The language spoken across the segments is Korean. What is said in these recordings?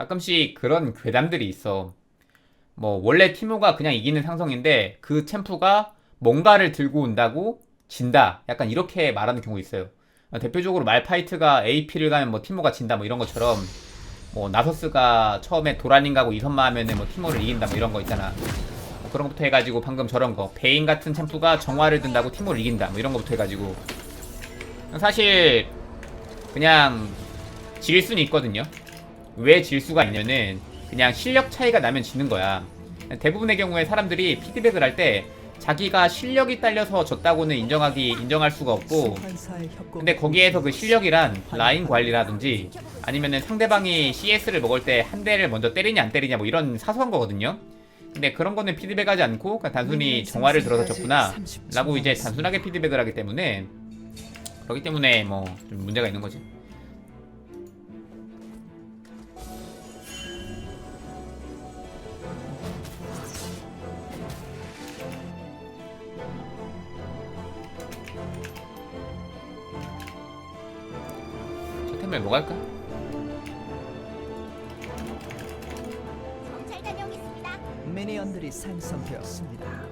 가끔씩 그런 괴담들이 있어. 뭐 원래 티모가 그냥 이기는 상성인데 그 챔프가 뭔가를 들고 온다고 진다. 약간 이렇게 말하는 경우 있어요. 어, 대표적으로 말파이트가 AP를 가면 뭐 티모가 진다 뭐 이런 것처럼 뭐 나서스가 처음에 도라닌 가고 이선마 하면은 뭐 티모를 이긴다 뭐 이런 거 있잖아. 뭐 그런 것부터 해가지고 방금 저런 거 베인 같은 챔프가 정화를 든다고 티모를 이긴다 뭐 이런 것부터 해가지고 사실 그냥 질 수는 있거든요. 왜 질 수가 있냐면은 그냥 실력 차이가 나면 지는 거야. 대부분의 경우에 사람들이 피드백을 할 때 자기가 실력이 딸려서 졌다고는 인정하기 인정할 수가 없고 근데 거기에서 그 실력이란 라인 관리라든지 아니면은 상대방이 CS를 먹을 때 한 대를 먼저 때리냐 안 때리냐 뭐 이런 사소한 거거든요. 근데 그런 거는 피드백하지 않고 단순히 정화를 들어서 졌구나 라고 이제 단순하게 피드백을 하기 때문에 그렇기 때문에 뭐 좀 문제가 있는 거지. 첫템을 뭐 갈까? 잘 다녀오겠습니다. 미니언들이 생성되었습니다.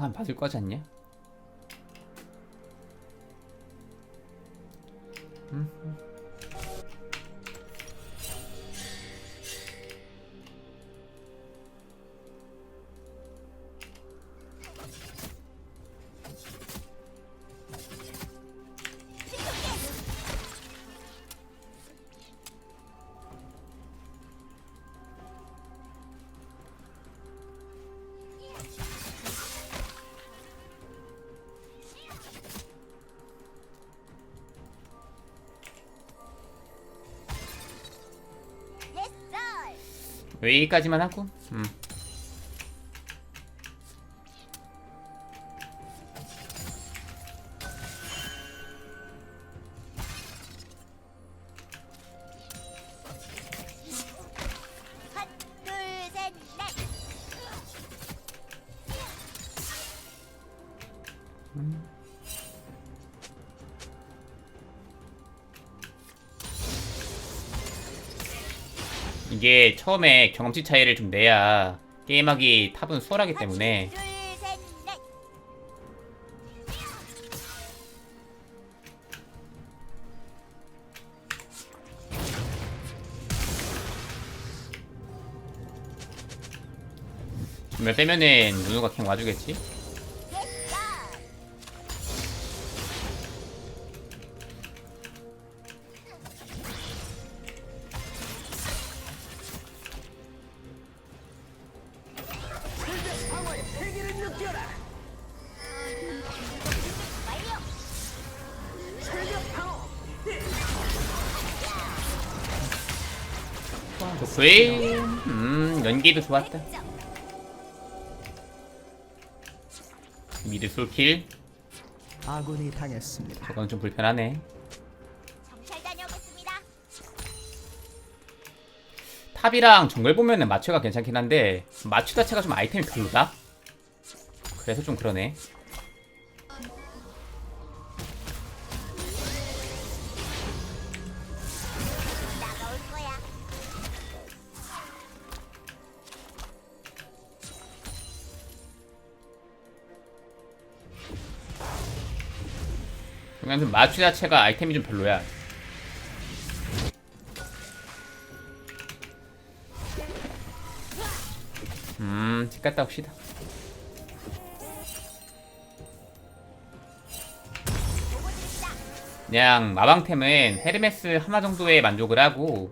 한 봐줄 거지 않냐? Mm-hmm. 여기까지만 하고 음. 처음에 경험치 차이를 좀 내야 게임하기 탑은 수월하기 때문에. 몇 빼면은 누누가 그냥 와주겠지? 좋구이 음 연기도 좋았다. 미드 솔킬. 아군이 당했습니다. 저건 좀 불편하네. 잘 다녀오겠습니다. 탑이랑 정글 보면은 마취가 괜찮긴 한데 마취 자체가 좀 아이템이 별로다? 그래서 좀 그러네 좀 마취 자체가 아이템이 좀 별로야 음, 집 갔다 옵시다. 그냥 마방템은 헤르메스 하나 정도에 만족을 하고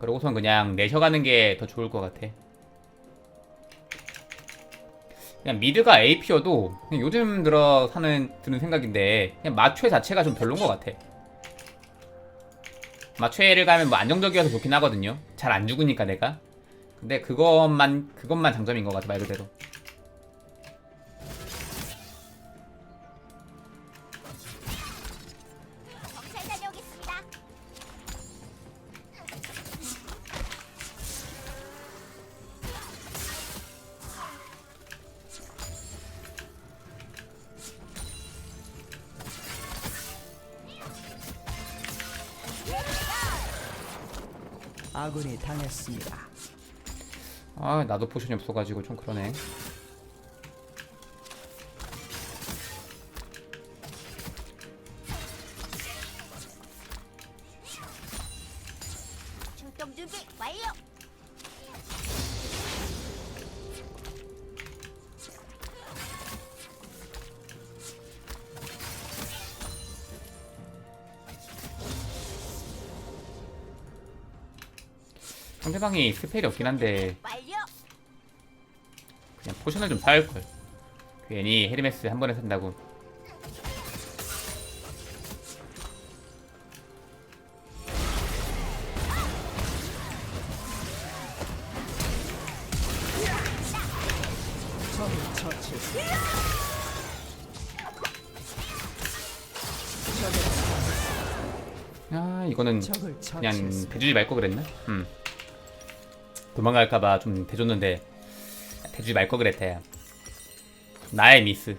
그러고선 그냥 내셔가는 게 더 좋을 것 같아. 그냥 미드가 AP여도 요즘 들어 사는 드는 생각인데 그냥 마취 자체가 좀 별론 것 같아. 마취를 가면 뭐 안정적이어서 좋긴 하거든요. 잘 안 죽으니까 내가. 근데 그것만 그것만 장점인 것 같아 말 그대로. 아군이 당했습니다. 아 나도 포션이 없어가지고 좀 그러네 상대방이 스펠이 없긴 한데. 그냥 포션을 좀 사올걸 괜히 헤르메스 한 번에 산다고. 아 이거는 그냥. 대주지 말거 그랬나? 음 도망갈까봐 좀 대줬는데 대주지 말 거 그랬다 야 나의 미스.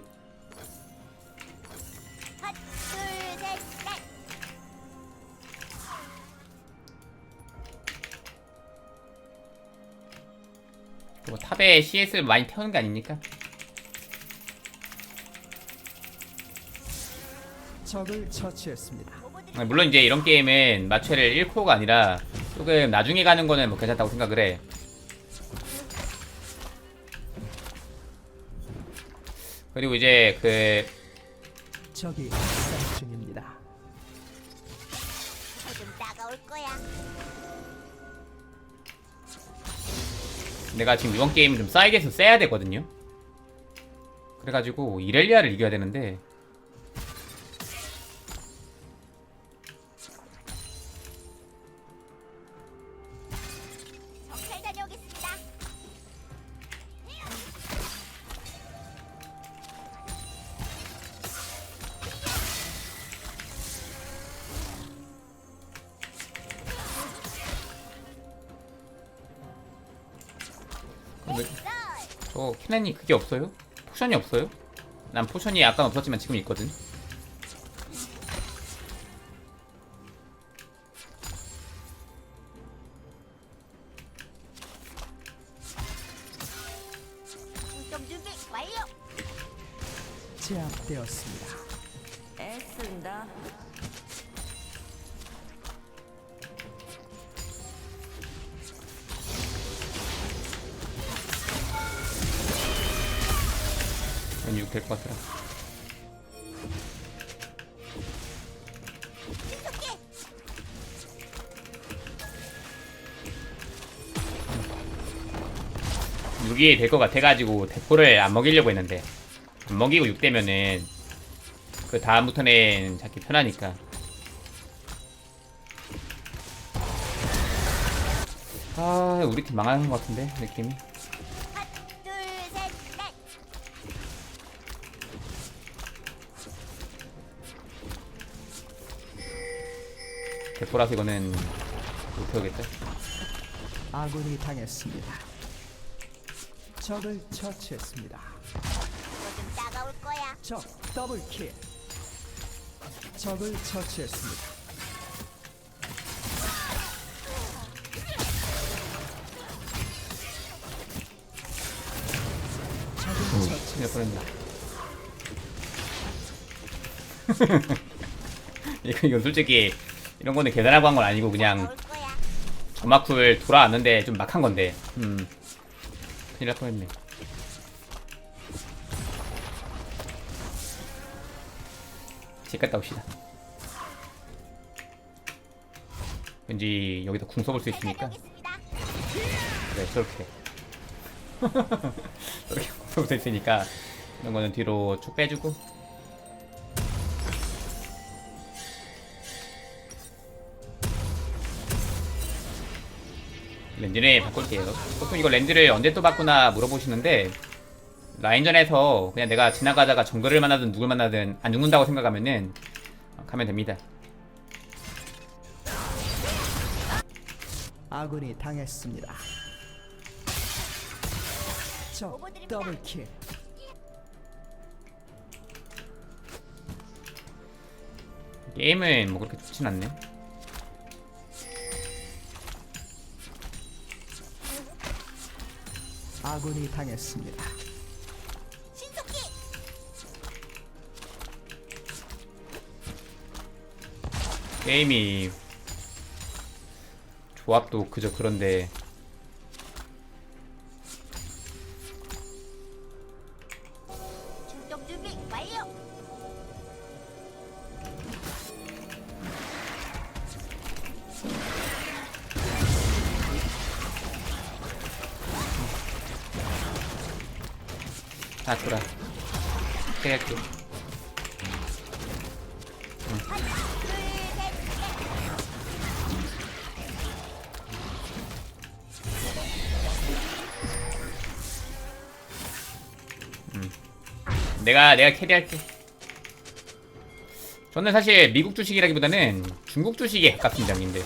뭐 탑에 CS를 많이 태우는 게 아닙니까? 적을 처치했습니다. 물론 이제 이런 게임은 마체를 1코어가 아니라 조금 나중에 가는 거는 뭐 괜찮다고 생각을 해. 그리고 이제 그 적이 학살 중입니다. 조금 따가울 거야. 내가 지금 이번 게임 좀 사이드에서 세야 되거든요. 그래가지고 이렐리아를 이겨야 되는데 왜- 저 키난이 그게 없어요? 포션이 없어요? 난 포션이 약간 없었지만 지금 있거든. 6이 될 것 같아가지고 대포를 안 먹이려고 했는데 안 먹이고 6되면은 그 다음부터는 잡기 편하니까. 아 우리 팀 망하는 것 같은데 느낌이. 대포라서 이거는 못 태우겠다 아군이 당했습니다. 적을 처치했습니다. 조금 따가울 거야. 적 더블 킬. 적을 처치했습니다. 적을 처치. 몇 뻔했나 이거 이거 솔직히 이런 거는 계산하고 한 건 아니고 그냥 따가울 거야. 점마쿨 돌아왔는데 좀 막한 건데 음 큰일 날 뻔했네. 집 갔다 옵시다. 왠지 여기다 궁 써볼 수 있으니까. 그래 저렇게. 저렇게 궁 써볼 수 있으니까 이런 거는 뒤로 쭉 빼주고 렌즈를 바꿀게요. 보통 이거 렌즈를 언제 또 바꾸나 물어보시는데 라인전에서 그냥 내가 지나가다가 정글을 만나든 누굴 만나든 안 죽는다고 생각하면은 어, 가면 됩니다. 아군이 당했습니다. 적. 더블킬. 게임은 뭐 그렇게 좋진 않네. 아군이 당했습니다. 신속히 게임이 조합도 그저 그런데 돌아. 둘, 셋, 넷. 내가 내가 캐리할게. 저는 사실 미국 주식이라기보다는 중국 주식에 가깝습니다 형님들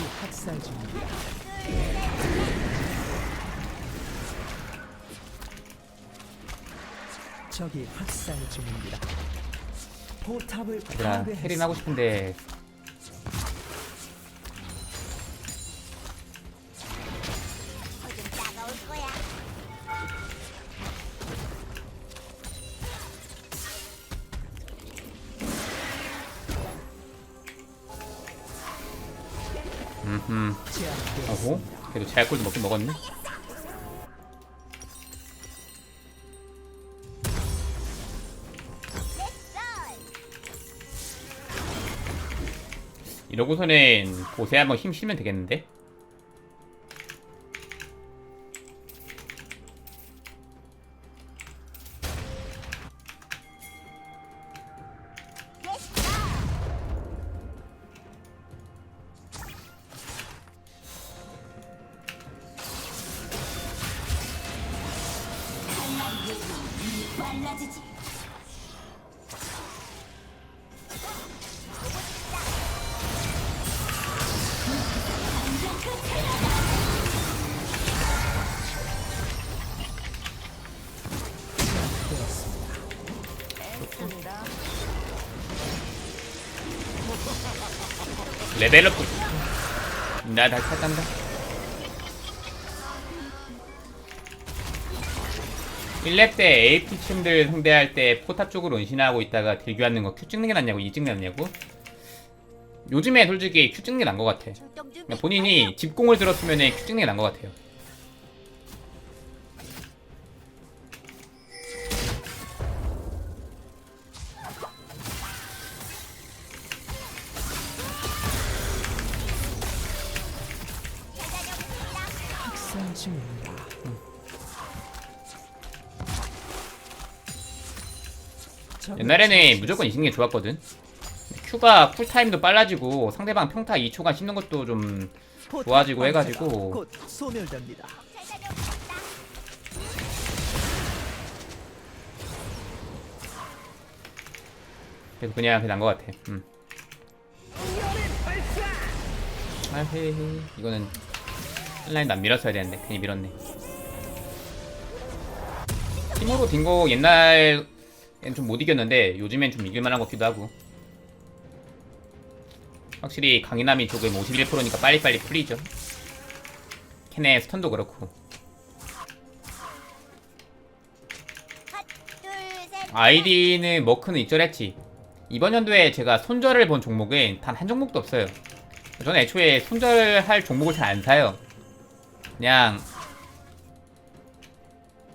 적이 학살 중입니다. 적이 학살 중입니다. 포탑을 얘들아 파괴했습니다. 캐리는 하고 싶은데 제약골도 먹긴 먹었네. 이러고서는 보세 한번 힘 실면 되겠는데 레벨업. 나 다시 찾단다. 1렙 때 AP층들 상대할 때 포탑 쪽으로 은신하고 있다가 딜교하는 거 Q 찍는 게 낫냐고 E 찍는 게 낫냐고? 요즘에 솔직히 Q 찍는 게 나은 것 같아. 본인이 집공을 들었으면 Q 찍는 게 나은 것 같아요 옛날에는. 무조건 이기는 게 좋았거든 Q가 쿨타임도 빨라지고 상대방 평타 2초간 씹는 것도 좀 좋아지고 해가지고. 곧 소멸됩니다. 그래서 그냥 그게 나은 것 같아. 음. 아, 헤헤. 이거는 헬라인도 안 밀었어야 되는데 괜히 밀었네. 팀으로 딩고 옛날 엔좀못 이겼는데 요즘엔 좀 이길만한 것 같기도 하고. 확실히 강인함이 조금 51%니까 빨리빨리 풀리죠. 캔의 스턴도 그렇고. 아이디는 머크는 익절했지. 이번 연도에 제가 손절을 본 종목은 단 한 종목도 없어요. 저는 애초에 손절할 종목을 잘 안 사요. 그냥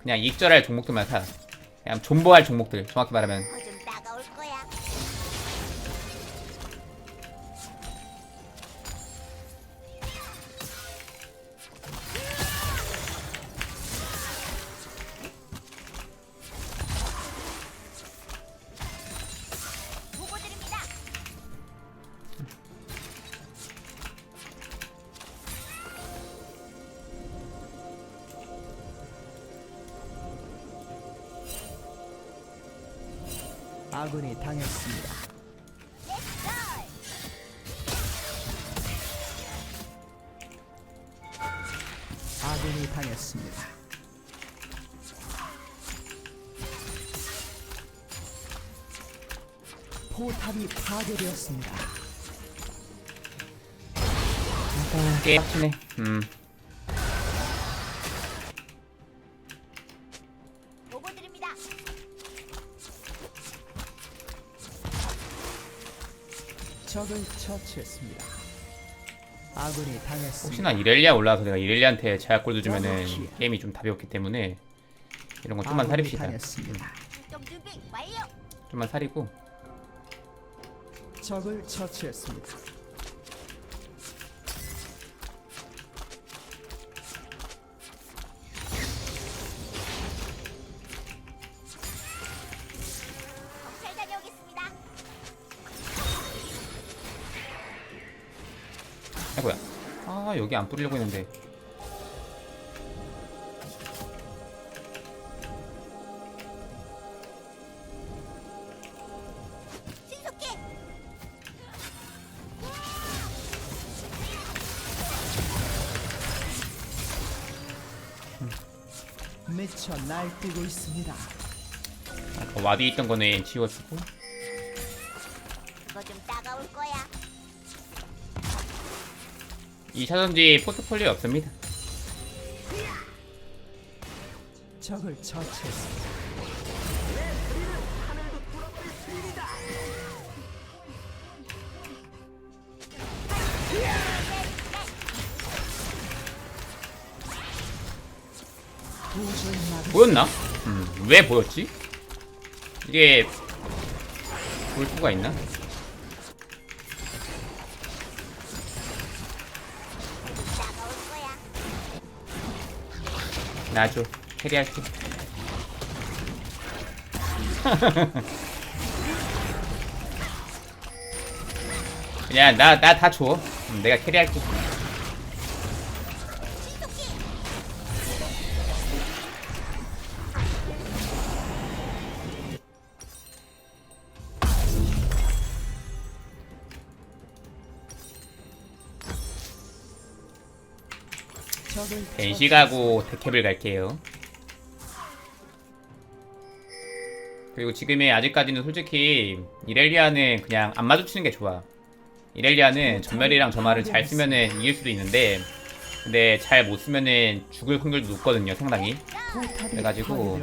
그냥 익절할 종목들만 사. 그냥 존버할 종목들 정확히 말하면 아군이 당했습니다. 아군이 당했습니다. 포탑이 파괴되었습니다. 게임 빡치네. 음. 적을 처치했습니다. 아군이 당했습니다. 혹시나 이렐리아 올라와서 내가 이렐리아한테 제약골드 주면은 게임이 좀 답이 없기 때문에 이런 건 좀만 사립시다. 좀만 사리고 적을 처치했습니다. 아 여기 안 뿌리려고 했는데. 미쳐 날뛰고 있습니다. 아까 와디 있던 거는 지워주고 이거 좀 따가울 거야. 이 차전지 포트폴리오 없습니다. 적을 처치했습니다. 막을 보였나? 음, 왜 보였지? 이게 볼 수가 있나? 따가울 거야. 나줘 캐리할게. 그냥 나 나 다 줘. 음, 내가 캐리할게. 벤시 가고 데캡을 갈게요. 그리고 지금의 아직까지는 솔직히 이렐리아는 그냥 안 마주치는 게 좋아. 이렐리아는 전멸이랑 점화를 잘 쓰면은 이길 수도 있는데 근데 잘 못 쓰면은 죽을 확률도 높거든요 상당히 그래가지고.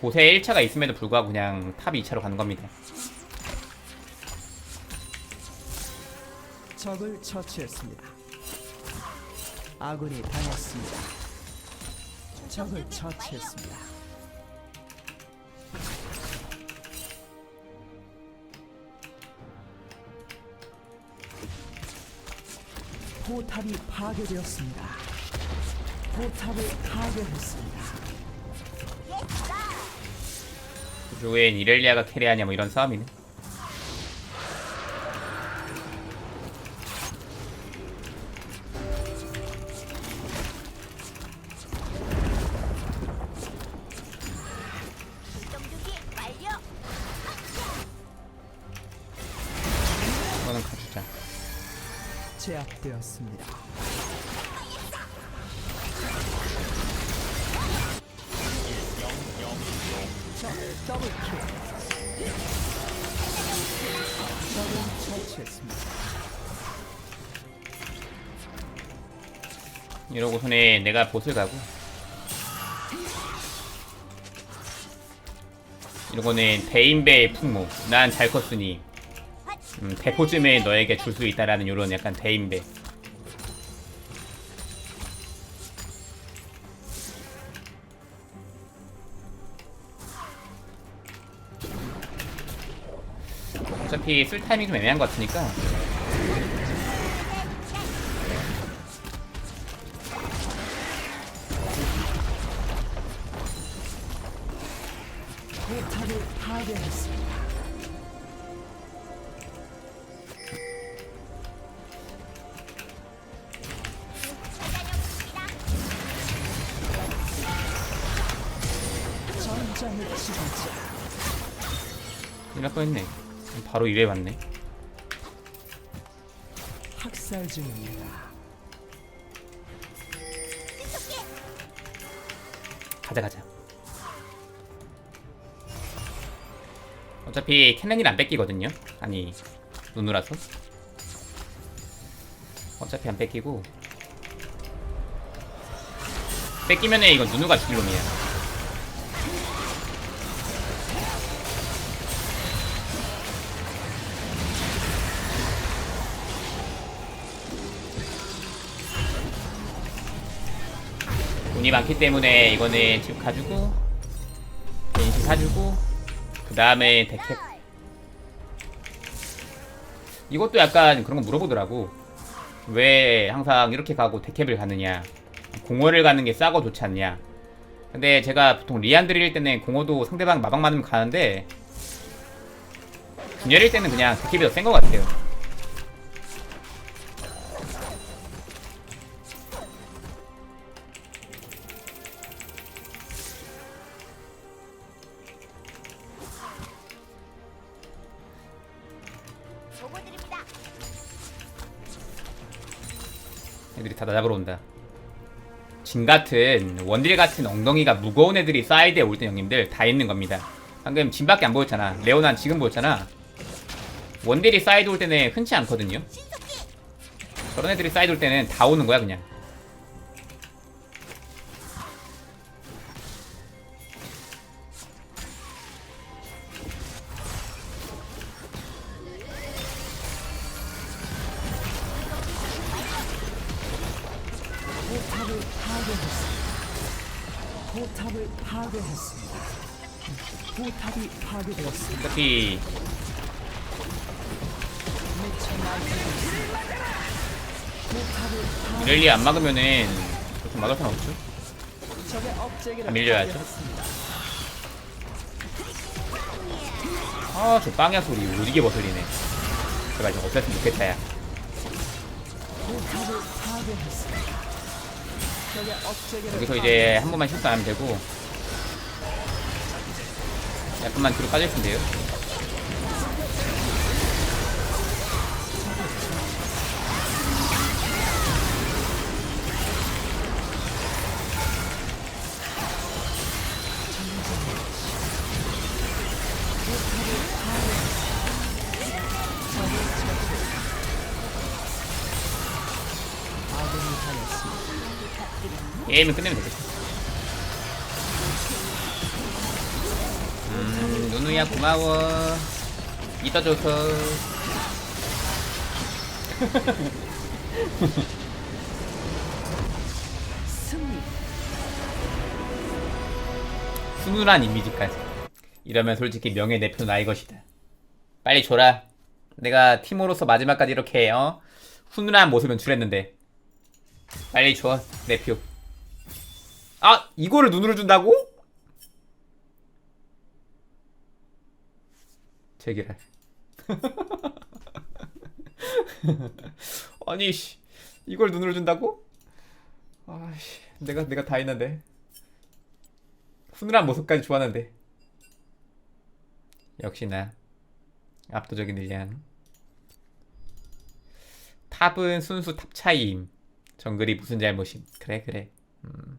보세 1차가 있음에도 불구하고 그냥 탑 2차로 가는 겁니다 적을 처치했습니다. 아군이 당했습니다. 적을 처치했습니다. 포탑이 파괴되었습니다. 포탑을 파괴했습니다. 그쪽엔 이렐리아가 캐리하냐 뭐 이런 싸움이네 제압되었습니다. 적을 처치했습니다. 이러고서는 내가 보스를 가고 이러고는 대인배의 풍모 난 잘 컸으니 음, 대포쯤에 너에게 줄 수 있다라는 요런 약간 대인배. 어차피 쓸 타이밍 좀 애매한 것 같으니까 바로 이래 왔네 학살 중입니다. 가자 가자 어차피 캐넨이 안 뺏기거든요. 아니 누누라서. 어차피 안 뺏기고 뺏기면은 이건 누누가 죽일 놈이야. 돈이 많기 때문에 이거는 지금 가지고 벤시 사주고 그 다음에 데캡 이것도 약간 그런 거 물어보더라고. 왜 항상 이렇게 가고 데캡을 가느냐. 공허를 가는 게 싸고 좋지 않냐. 근데 제가 보통 리안 드릴 때는 공허도 상대방 마방 맞으면 가는데 분열일 때는 그냥 데캡이 더 센 것 같아요 나 잡으러 온다. 진 같은 원딜 같은 엉덩이가 무거운 애들이 사이드에 올 때 형님들 다 있는 겁니다. 방금 진밖에 안 보였잖아. 레오난 지금 보였잖아. 원딜이 사이드 올 때는 흔치 않거든요. 저런 애들이 사이드 올 때는 다 오는 거야 그냥. 포탑을 파괴했습니다. 포탑이 파괴되었습니다. 포탑을 파 이렐리 안 막으면은 그렇게 막을 사람 없죠. 적의 다 밀려야죠. 파괴했습니다. 아 저 빵야 소리 오지게 버슬리네. 제발 좀 없앴으면 좋겠다 야. 포탑을 파괴했습니다. 여기서 이제 한 번만 실수 안 하면 되고. 약간만 뒤로 빠져있으면 돼요 게임을 끝내면 되겠어 음 누누야 고마워. 믿어줘서 승리. 훈훈한 이미지까지. 이러면 솔직히 명예 내표 나의 것이다. 빨리 줘라. 내가 팀으로서 마지막까지 이렇게 어? 훈훈한 모습 연출했는데. 빨리 줘 내표 아 이거를 눈으로 준다고? 제기랄 아니 씨. 이걸 눈으로 준다고? 아씨. 내가 내가 다 했는데. 훈훈한 모습까지 좋았는데. 역시나. 압도적인 릴리안 탑은 순수 탑 차이임. 정글이 무슨 잘못임. 그래 그래. 음.